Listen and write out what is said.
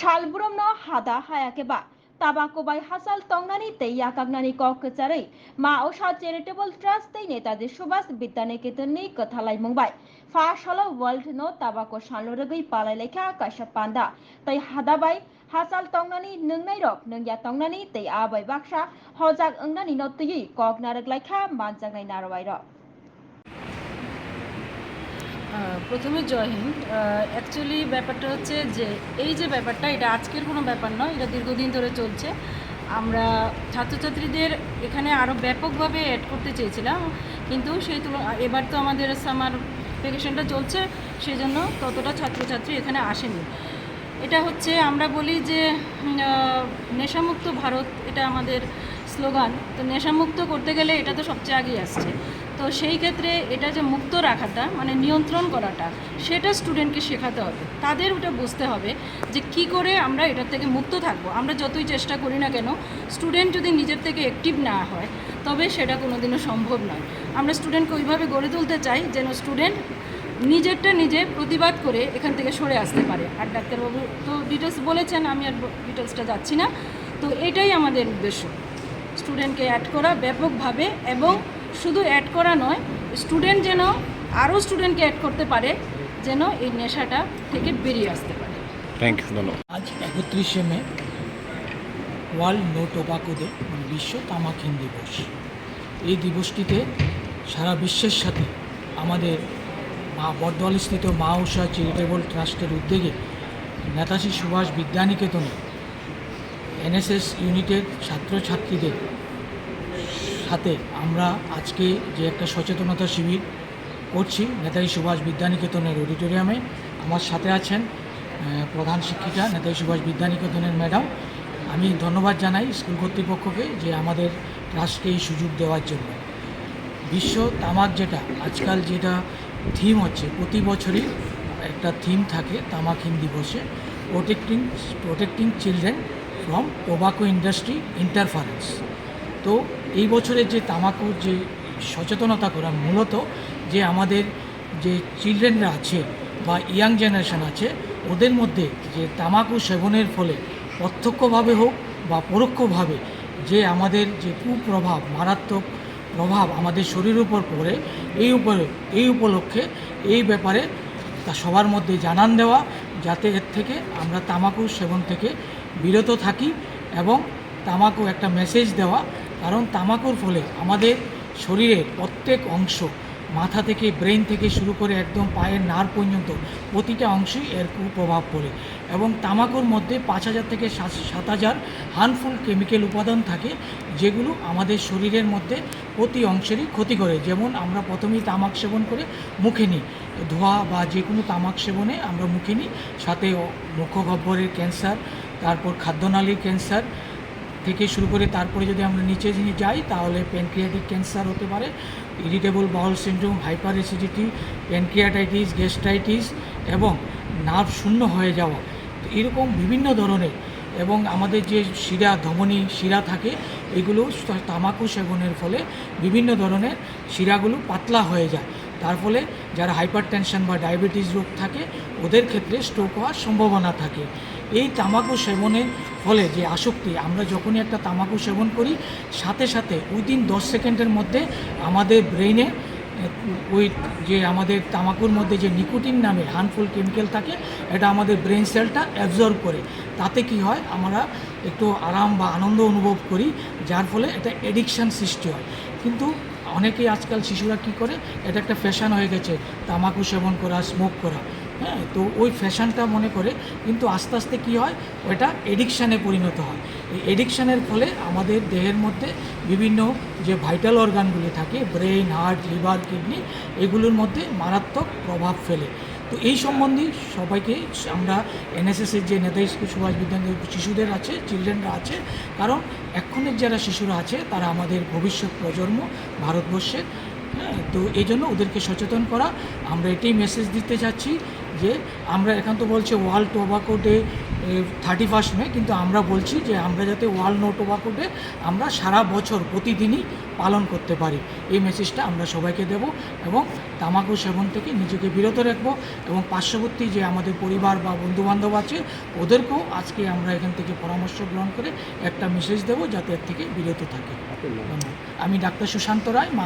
ಶಾಲ್ಬುರಮ್ನ ಹದ ಹಯಾಕೆಬಾ তাবাকোবাই হাসাল তংনানিতে ইয়াকাগনানি ককচারাই মা ওষা charitable trust তাই নেতাজি সুভাষ বিদ্যানিকেতননি কথালাই মুম্বাই ফাশাল ওয়ার্ল্ড নো তাবাকো সানলরগই পালাই লেখা কাশা পান্দা তাই হাদাবাই হাসাল তংনানি নংনাই রক নংয়া তংনানি তাই আবাই বাক্সা। হজাক অংনানি নতই কগনারগ লেখা মানজাগনাই নারবাই রক। প্রথমে জয় হিন্দ। অ্যাকচুয়ালি ব্যাপারটা হচ্ছে যে, এই যে ব্যাপারটা, এটা আজকের কোনো ব্যাপার নয়, এটা দীর্ঘদিন ধরে চলছে। আমরা ছাত্রছাত্রীদের এখানে আরও ব্যাপকভাবে অ্যাড করতে চেয়েছিলাম, কিন্তু সেই তুলনা এবার তো আমাদের সামার ভ্যাকেশনটা চলছে সেই জন্য ততটা ছাত্রছাত্রী এখানে আসেনি। এটা হচ্ছে আমরা বলি যে নেশামুক্ত ভারত, এটা আমাদের স্লোগান তো নেশামুক্ত করতে গেলে এটা তো সবচেয়ে আগেই আসছে। তো সেই ক্ষেত্রে এটা যে মুক্ত রাখাটা মানে নিয়ন্ত্রণ করাটা, সেটা স্টুডেন্টকে শেখাতে হবে। তাদের ওটা বুঝতে হবে যে কি করে আমরা এটার থেকে মুক্ত থাকব। আমরা যতই চেষ্টা করি না কেন স্টুডেন্ট যদি নিজের থেকে অ্যাক্টিভ না হয়, তবে সেটা কোনোদিনও সম্ভব নয়। আমরা স্টুডেন্টকে ওইভাবে গড়ে তুলতে চাই যেন স্টুডেন্ট নিজেরটা নিজে প্রতিবাদ করে এখান থেকে সরে আসতে পারে। আর ডাক্তারবাবু তো ডিটেলস বলেছেন, আমি আর ডিটেলসটা যাচ্ছি না। তো এটাই আমাদের উদ্দেশ্য। স্টুডেন্টকে অ্যাড করা ব্যাপকভাবে এবং শুধু অ্যাড করা নয় স্টুডেন্ট যেন আরও স্টুডেন্টকে অ্যাড করতে পারে যেন এই নেশাটা থেকে বেরিয়ে আসতে পারে। থ্যাংক ইউ ধন্যবাদ। আজ একত্রিশে May world no tobacco day মানে বিশ্ব তামাকহীন দিবস। এই দিবসটিতে সারা বিশ্বের সাথে আমাদের মা বর্ধমানস্থিত মা উষা চ্যারিটেবল ট্রাস্টের উদ্যোগে নেতাজি সুভাষ বিদ্যানিকেতনে এনএসএস ইউনিটের ছাত্রছাত্রীদের সাথে আমরা আজকে যে একটা সচেতনতা শিবির করছি, নেতাজি সুভাষ বিদ্যানিকেতনের অডিটোরিয়ামে। আমার সাথে আছেন প্রধান শিক্ষিকা নেতাজি সুভাষ বিদ্যানিকেতনের ম্যাডাম। আমি ধন্যবাদ জানাই স্কুল কর্তৃপক্ষকে যে আমাদের ট্রাস্টকে এই সুযোগ দেওয়ার জন্য। বিশ্ব তামাক যেটা, আজকাল যেটা থিম হচ্ছে, প্রতি বছরই একটা থিম থাকে তামাকহীন দিবসে protecting protecting children from tobacco industry interference তো এই বছরের যে তামাকুর যে সচেতনতা করা মূলত যে আমাদের যে চিলড্রেনরা আছে বা ইয়াং জেনারেশন আছে, ওদের মধ্যে যে তামাকু সেবনের ফলে প্রত্যক্ষভাবে হোক বা পরোক্ষভাবে যে আমাদের যে কুপ্রভাব, মারাত্মক প্রভাব আমাদের শরীরের উপর পড়ে, এই উপরে, এই উপলক্ষে এই ব্যাপারে তা সবার মধ্যে জানান দেওয়া, যাতে এর থেকে আমরা তামাকু সেবন থেকে বিরত থাকি এবং তামাকু একটা মেসেজ দেওয়া কারণ তামাকুর ফলে আমাদের শরীরের প্রত্যেক অংশ মাথা থেকে ব্রেন থেকে শুরু করে একদম পায়ের নার পর্যন্ত প্রতিটা অংশই এর কুপ্রভাব পড়ে এবং তামাকুর মধ্যে পাঁচ হাজার থেকে সাত হাজার হার্মফুল কেমিক্যাল উপাদান থাকে, যেগুলো আমাদের শরীরের মধ্যে প্রতি অংশেরই ক্ষতি করে। যেমন আমরা প্রথমেই তামাক সেবন করে মুখে নিই। ধোয়া বা যে কোনো তামাক সেবনে আমরা মুখে নিই। সাথে মুখগহ্বরের ক্যান্সার তারপর খাদ্যনালীর ক্যান্সার থেকে শুরু করে তারপরে যদি আমরা নিচে যিনি যাই, তাহলে প্যানক্রিয়াটিক ক্যান্সার হতে পারে irritable bowel syndrome hyper acidity pancreatitis gastritis এবং নার্ভ শূন্য হয়ে যাওয়া। এরকম বিভিন্ন ধরনের এবং আমাদের যে শিরা, ধমনী শিরা থাকে, এগুলো তামাকু সেবনের ফলে বিভিন্ন ধরনের শিরাগুলো পাতলা হয়ে যায়। তার ফলে যারা হাইপার বা ডায়াবেটিস রোগ থাকে, ওদের ক্ষেত্রে স্ট্রোক হওয়ার সম্ভাবনা থাকে। এই তামাকু সেবনের ফলে যে আসক্তি, আমরা যখনই একটা তামাকু সেবন করি, সাথে সাথে উইদিন দশ সেকেন্ডের মধ্যে আমাদের ব্রেইনে ওই যে আমাদের তামাকুর মধ্যে যে নিকোটিন নামে হার্মফুল কেমিক্যাল থাকে, এটা আমাদের ব্রেন সেলটা অ্যাবজর্ব করে। তাতে কি হয়, আমরা একটু আরাম বা আনন্দ অনুভব করি, যার ফলে এটা এডিকশান সৃষ্টি হয়। কিন্তু অনেকেই আজকাল শিশুরা কি করে, এটা একটা ফ্যাশন হয়ে গেছে, তামাকু সেবন করা স্মোক করা। হ্যাঁ তো ওই ফ্যাশনটা মনে করে কিন্তু আস্তে আস্তে কী হয় ওটা এডিকশানে পরিণত হয়। এই এডিকশানের ফলে আমাদের দেহের মধ্যে বিভিন্ন যে ভাইটাল অর্গানগুলি থাকে ব্রেন হার্ট লিভার কিডনি এগুলোর মধ্যে মারাত্মক প্রভাব ফেলে। তো এই সম্বন্ধে সবাইকে আমরা এনএসএসের যে নেতাজি সুভাষ বিদ্যানন্দ শিশুদের আছে চিলড্রেনরা আছে, কারণ এক্ষণের যারা শিশুরা আছে, তারা আমাদের ভবিষ্যৎ প্রজন্ম, ভারতবর্ষের হ্যাঁ তো এই জন্য ওদেরকে সচেতন করা। আমরা এটাই মেসেজ দিতে চাচ্ছি। যে আমরা এখন তো বলছি world tobacco day thirty first May কিন্তু আমরা বলছি যে আমরা যাতে ওয়ার্ল্ড নো টোবাকো ডে আমরা সারা বছর প্রতিদিনই পালন করতে পারি এই মেসেজটা আমরা সবাইকে দেব এবং তামাকু সেবন থেকে নিজেকে বিরত রাখব এবং পার্শ্ববর্তী যে আমাদের পরিবার বা বন্ধুবান্ধব আছে ওদেরকেও আজকে আমরা এখান থেকে পরামর্শ গ্রহণ করে একটা মেসেজ দেবো যাতে এর থেকে বিরত থাকে ধন্যবাদ। আমি ডাক্তার সুশান্ত রায় মা